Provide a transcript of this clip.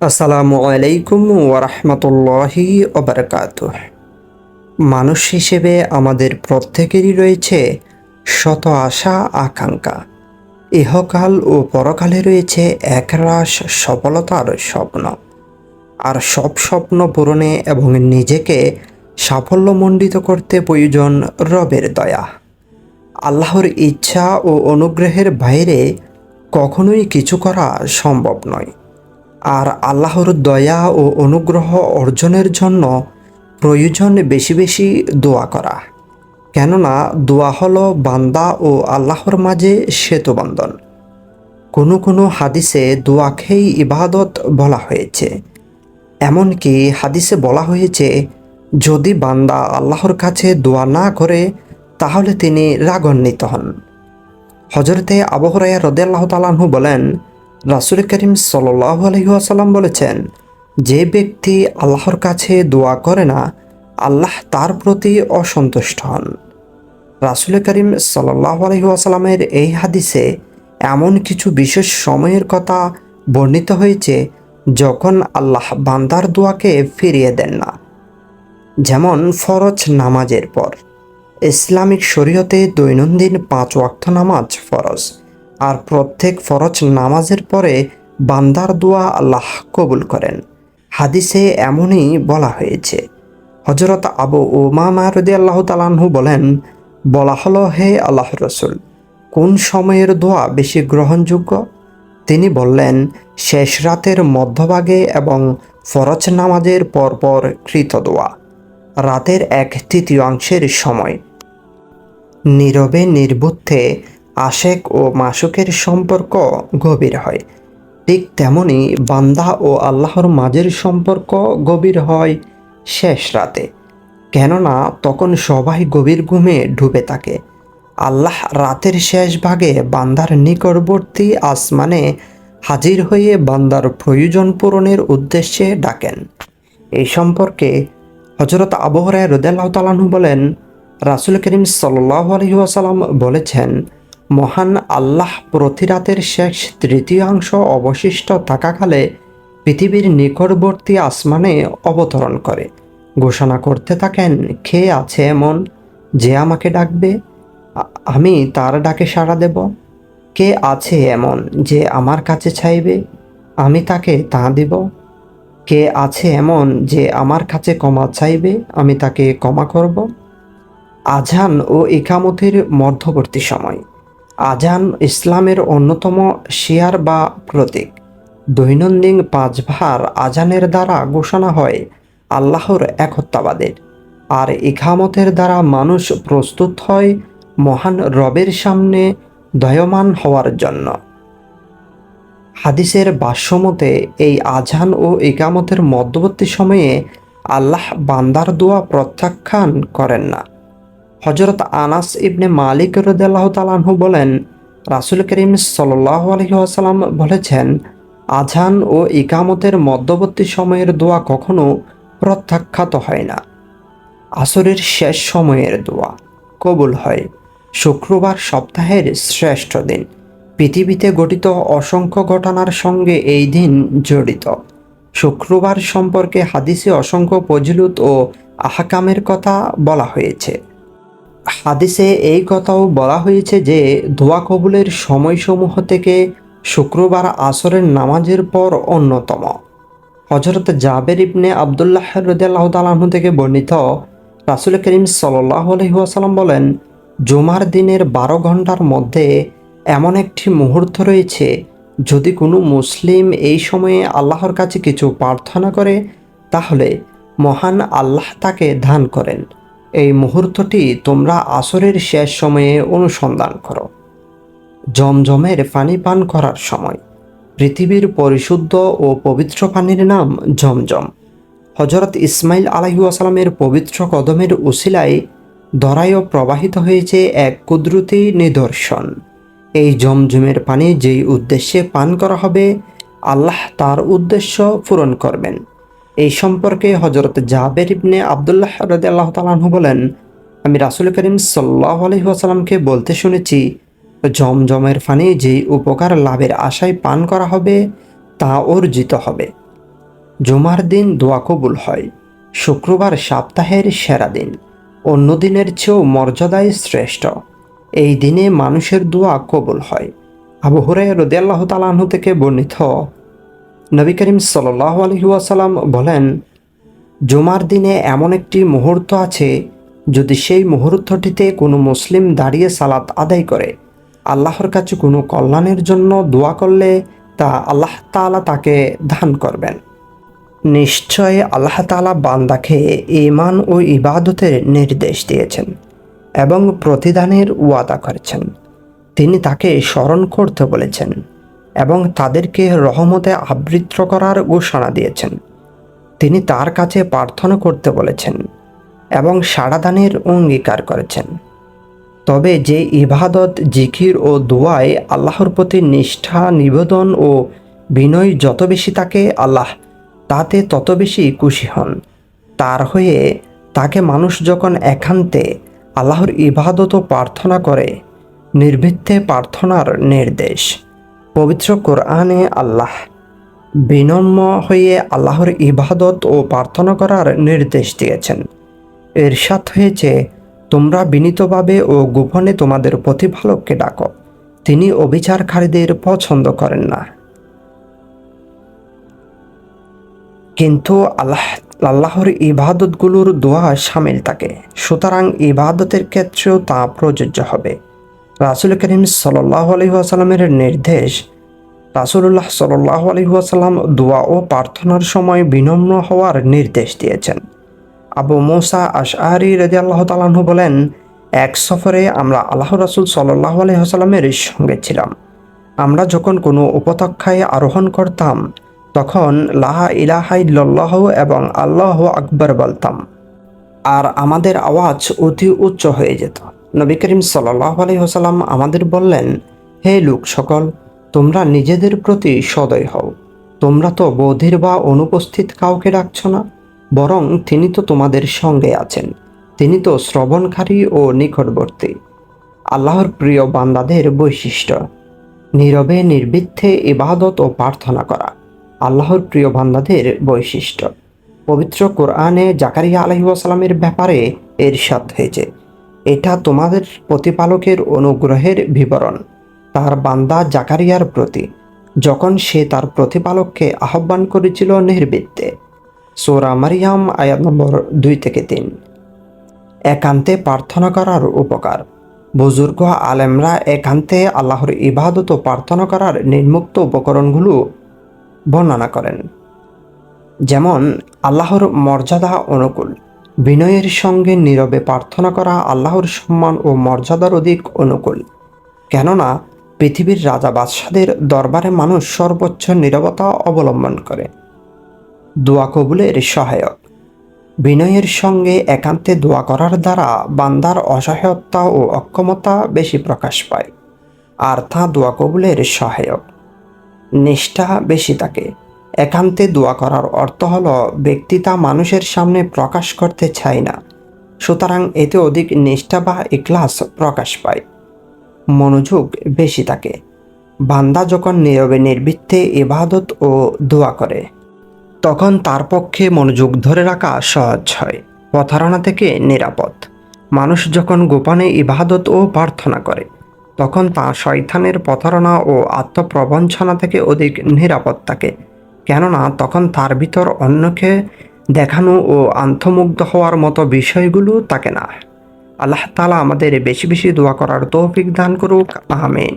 আসসালামু আলাইকুম ওরহমতুল্লাহি ওবরকাত। মানুষ হিসেবে আমাদের প্রত্যেকেরই রয়েছে শত আশা, আকাঙ্ক্ষা। ইহকাল ও পরকালে রয়েছে একরাশ সফলতার স্বপ্ন। আর সব স্বপ্ন পূরণে এবং নিজেকে সাফল্যমণ্ডিত করতে প্রয়োজন রবের দয়া। আল্লাহর ইচ্ছা ও অনুগ্রহের বাইরে কখনোই কিছু করা সম্ভব নয়। আর আল্লাহর দয়া ও অনুগ্রহ অর্জনের জন্য প্রয়োজন বেশি বেশি দোয়া করা। কেননা দোয়া হলো বান্দা ও আল্লাহর মাঝে সেতুবন্ধন কোনো কোনো হাদিসে দোয়াকেই ইবাদত বলা হয়েছে। এমনকি হাদিসে বলা হয়েছে, যদি বান্দা আল্লাহর কাছে দোয়া না করে, তাহলে তিনি রাগান্বিত হন। হজরতে আবহরায়া রদেল্লাহ তালাহু বলেন রাসুল করিম সাল্লাহ আলহিহাসাল্লাম বলেছেন, যে ব্যক্তি আল্লাহর কাছে দোয়া করে না, আল্লাহ তার প্রতি অসন্তুষ্ট হন। রাসুল করিম সাল্লাহ আলহিহাসাল্লামের এই হাদিসে এমন কিছু বিশেষ সময়ের কথা বর্ণিত হয়েছে, যখন আল্লাহ বান্দার দোয়াকে ফিরিয়ে দেন না। যেমন ফরজ নামাজের পর, ইসলামিক শরীয়তে দৈনন্দিন পাঁচ ওয়াক্ত নামাজ ফরজ। আর প্রত্যেক ফরজ নামাজের পরে বান্দার দোয়া আল্লাহ কবুল করেন। হাদিসে এমনই বলা হয়েছে। হজরত আবু ওমামা রদি আল্লাহ তালাহু বলেন, বলা হলো, হে আল্লাহ রসুল, কোন সময়ের দোয়া বেশি গ্রহণযোগ্য? তিনি বললেন, শেষ রাতের মধ্যভাগে এবং ফরজ নামাজের পরপর কৃত দোয়া, রাতের এক তৃতীয়াংশের সময়। নীরবে নির্বুদ্ধে আশেক ও মাসুকের সম্পর্ক গভীর হয়। ঠিক তেমনি বান্দা ও আল্লাহর মাঝের সম্পর্ক গভীর হয় শেষ রাতে। কেননা তখন সবাই গভীর ঘুমে ডুবে থাকে। আল্লাহ রাতের শেষ ভাগে বান্দার নিকটবর্তী আসমানে হাজির হয়ে বান্দার প্রয়োজন পূরণের উদ্দেশ্যে ডাকেন। এই সম্পর্কে হজরত আবহরায় রদাল্লাহ তালাহু বলেন, রাসুল করিম সাল্লাহ আলহিহাসাল্লাম বলেছেন মহান আল্লাহ প্রতিরাতের শেষ তৃতীয়াংশ অবশিষ্ট থাকাকালে পৃথিবীর নিকটবর্তী আসমানে অবতরণ করে। ঘোষণা করতে থাকেন, কে আছে এমন যে আমাকে ডাকবে? আমি তার ডাকে সাড়া দেব। কে আছে এমন যে আমার কাছে চাইবে? আমি তাকে তা দিব। কে আছে এমন যে আমার কাছে ক্ষমা চাইবে? আমি তাকে ক্ষমা করব। আজান ও ইকামতের মধ্যবর্তী সময়। আজান ইসলামের অন্যতম শিয়ার বা প্রতীক। দৈনন্দিন পাঁচবার আজানের দ্বারা ঘোষণা হয় আল্লাহর একত্বাবাদের আর ইখামতের দ্বারা মানুষ প্রস্তুত হয় মহান রবের সামনে দয়মান হওয়ার জন্য। হাদিসের ভাষ্যমতে এই আজান ও ইকামতের মধ্যবর্তী সময়ে আল্লাহ বান্দার দোয়া প্রত্যাখ্যান করেন না। হজরত আনাস ইবনে মালিক রদাল্লাহ তালাহু বলেন, রাসুল করিম সাল্লাহ আলহিহাসাল্লাম বলেছেন, আজান ও ইকামতের মধ্যবর্তী সময়ের দোয়া কখনো প্রত্যাখ্যাত হয় না। আসরের শেষ সময়ের দোয়া কবুল হয়। শুক্রবার সপ্তাহের শ্রেষ্ঠ দিন। পৃথিবীতে গঠিত অসংখ্য ঘটনার সঙ্গে এই দিন জড়িত। শুক্রবার সম্পর্কে হাদিসে অসংখ্য ফজিলত ও আহকামের কথা বলা হয়েছে। হাদিসে এই কথাও বলা হয়েছে যে, দোয়া কবুলের সময়সমূহ থেকে শুক্রবার আসরের নামাজের পর অন্যতম। হজরত জাবের ইবনে আবদুল্লাহ রদিয়াল্লাহ তালাহু থেকে বর্ণিত রাসুল করিম সাল্লাহ আলহিহাসাল্লাম বলেন, জুমার দিনের বারো ঘণ্টার মধ্যে এমন একটি মুহূর্ত রয়েছে, যদি কোনো মুসলিম এই সময়ে আল্লাহর কাছে কিছু প্রার্থনা করে, তাহলে মহান আল্লাহ তাকে দান করেন। এই মুহূর্তটি তোমরা আসরের শেষ সময়ে অনুসন্ধান করো। জমজমের পানি পান করার সময়। পৃথিবীর পরিশুদ্ধ ও পবিত্র পানির নাম জমজম। হজরত ইসমাইল আলাইসালামের পবিত্র কদমের উসিলায় দরায়ও প্রবাহিত হয়েছে এক কুদরতি নিদর্শন। এই জমজমের পানি যেই উদ্দেশ্যে পান করা হবে, আল্লাহ তার উদ্দেশ্য পূরণ করবেন। এই সম্পর্কে হজরত জাবের ইবনে আবদুল্লাহ রদি আল্লাহ তালাহু বলেন, আমি রাসুল করিম সাল্লাহ আলহিহাসাল্লামকে বলতে শুনেছি, জমজমের পানি যেই উপকার লাভের আশায় পান করা হবে, তা অর্জিত হবে। জুমার দিন দোয়া কবুল হয়, শুক্রবার সপ্তাহের সেরা দিন অন্য দিনের চেয়েও মর্যাদায় শ্রেষ্ঠ। এই দিনে মানুষের দোয়া কবুল হয়। আবু হুরাই রদিয়াল্লাহ তালাহু থেকে বর্ণিত নবী করিম সাল্লাহ আলহিউসালাম বলেন, জুমার দিনে এমন একটি মুহূর্ত আছে, যদি সেই মুহূর্তটিতে কোনো মুসলিম দাঁড়িয়ে সালাত আদায় করে। আল্লাহর কাছে কোনো কল্যাণের জন্য দোয়া করলে তা আল্লাহ তাআলা তাকে দান করবেন। নিশ্চয় আল্লাহ তাআলা বান্দাকে ইমান ও ইবাদতের নির্দেশ দিয়েছেন এবং প্রতিদানের ওয়াদা করেছেন। তিনি তাকে স্মরণ করতে বলেছেন। এবং তাদেরকে রহমতে আবৃত্ত করার ঘোষণা দিয়েছেন। তিনি তার কাছে প্রার্থনা করতে বলেছেন এবং সাড়াদানের অঙ্গীকার করেছেন। তবে যে ইবাদত, জিকির ও দোয়ায় আল্লাহর প্রতি নিষ্ঠা, নিবেদন ও বিনয় যত বেশি তাকে আল্লাহ, তাতে তত বেশি খুশি হন। তার হয়ে তাকে মানুষ যখন একান্তে আল্লাহর ইবাদত প্রার্থনা করে, নির্বৃত্তে প্রার্থনার নির্দেশ। পবিত্র কোরআনে আল্লাহ। বিনম্র হয়ে আল্লাহর ইবাদত ও প্রার্থনা করার নির্দেশ দিয়েছেন। এরশাদ হয়েছে, তোমরা বিনীতভাবে ও গোপনে তোমাদের প্রতিপালককে ডাকো। তিনি অবিচারকারীদের পছন্দ করেন না। কিন্তু আল্লাহ, আল্লাহর ইবাদতগুলোর দোয়া সামিল থাকে। সুতরাং ইবাদতের ক্ষেত্রেও তা প্রযোজ্য হবে। রাসুল করিম সাল্লাহ আলহিহাসাল্লামের নির্দেশ রাসুল্লাহ সাল্লাহ আলহিহাসাল্লাম দোয়া ও প্রার্থনার সময় বিনম্র হওয়ার নির্দেশ দিয়েছেন। আবু মোসা আশআরি রদি আল্লাহ তালাহু বলেন, এক সফরে আমরা আল্লাহ রাসুল সাল্লাহ আলহিহাসাল্লামের সঙ্গে ছিলাম। আমরা যখন কোনো উপত্যকায় আরোহণ করতাম, তখন লাহা ইলাহাইল্লাহ এবং আল্লাহ আকবর বলতাম, আর আমাদের আওয়াজ অতি উচ্চ হয়ে যেত। নবী করিম সাল্লাহ আলহিহাসাল্লাম আমাদের বললেন, হে লোক সকল, তোমরা নিজেদের প্রতি সদয় হও। তোমরা তো বধির বা অনুপস্থিত কাউকে ডাকছ না, বরং তিনি তো তোমাদের সঙ্গে আছেন। তিনি তো শ্রবণকারী ও নিকটবর্তী। আল্লাহর প্রিয় বান্দাদের বৈশিষ্ট্য, নীরবে নির্বিদ্ধে ইবাদত ও প্রার্থনা করা। আল্লাহর প্রিয় বান্দাদের বৈশিষ্ট্য, পবিত্র কোরআনে জাকারিয়া আলহিউসালামের ব্যাপারে এরশাদ হয়েছে। এটা তোমাদের প্রতিপালকের অনুগ্রহের বিবরণ, তার বান্দা জাকারিয়ার প্রতি, যখন সে তার প্রতিপালককে আহ্বান করেছিল নির্বৃত্তে। সোরা মারিয়াম, আয়াত নম্বর দুই থেকে তিন। একান্তে প্রার্থনা করার উপকার। বুজুর্গ আলেমরা একান্তে আল্লাহর ইবাদত ও প্রার্থনা করার নির্মুক্ত উপকরণগুলো বর্ণনা করেন। যেমন, আল্লাহর মর্যাদা অনুকূল। বিনয়ের সঙ্গে নীরবে প্রার্থনা করা আল্লাহর সম্মান ও মর্যাদার অধিক অনুকূল। কেননা, পৃথিবীর রাজা বাদশাদের দরবারে মানুষ সর্বোচ্চ নীরবতা অবলম্বন করে। দোয়া কবুলের সহায়ক। বিনয়ের সঙ্গে একান্তে দোয়া করার দ্বারা বান্দার অসহায়তা ও অক্ষমতা বেশি প্রকাশ পায়, আর তা দোয়া কবুলের সহায়ক। নিষ্ঠা বেশি থাকে। একান্তে দোয়া করার অর্থ হল, ব্যক্তি তা মানুষের সামনে প্রকাশ করতে চায় না। সুতরাং এতে অধিক নিষ্ঠা বা ইকলাস প্রকাশ পায়। মনোযোগ বেশি থাকে। বান্দা যখন নীরবে নির্বৃত্তে ইবাদত ও দোয়া করে, তখন তার পক্ষে মনোযোগ ধরে রাখা সহজ হয়, প্রতারণা থেকে নিরাপদ। মানুষ যখন গোপনে ইবাদত ও প্রার্থনা করে, তখন তা শয়তানের প্রতারণা ও আত্মপ্রবঞ্চনা থেকে অধিক নিরাপদ থাকে। কেননা তখন তার ভিতর অন্যকে দেখানো ও আন্তমুগ্ধ হওয়ার মতো বিষয়গুলো থাকে না। আল্লাহ তালা আমাদের বেশি বেশি দোয়া করার তৌফিক দান করুক, আমিন।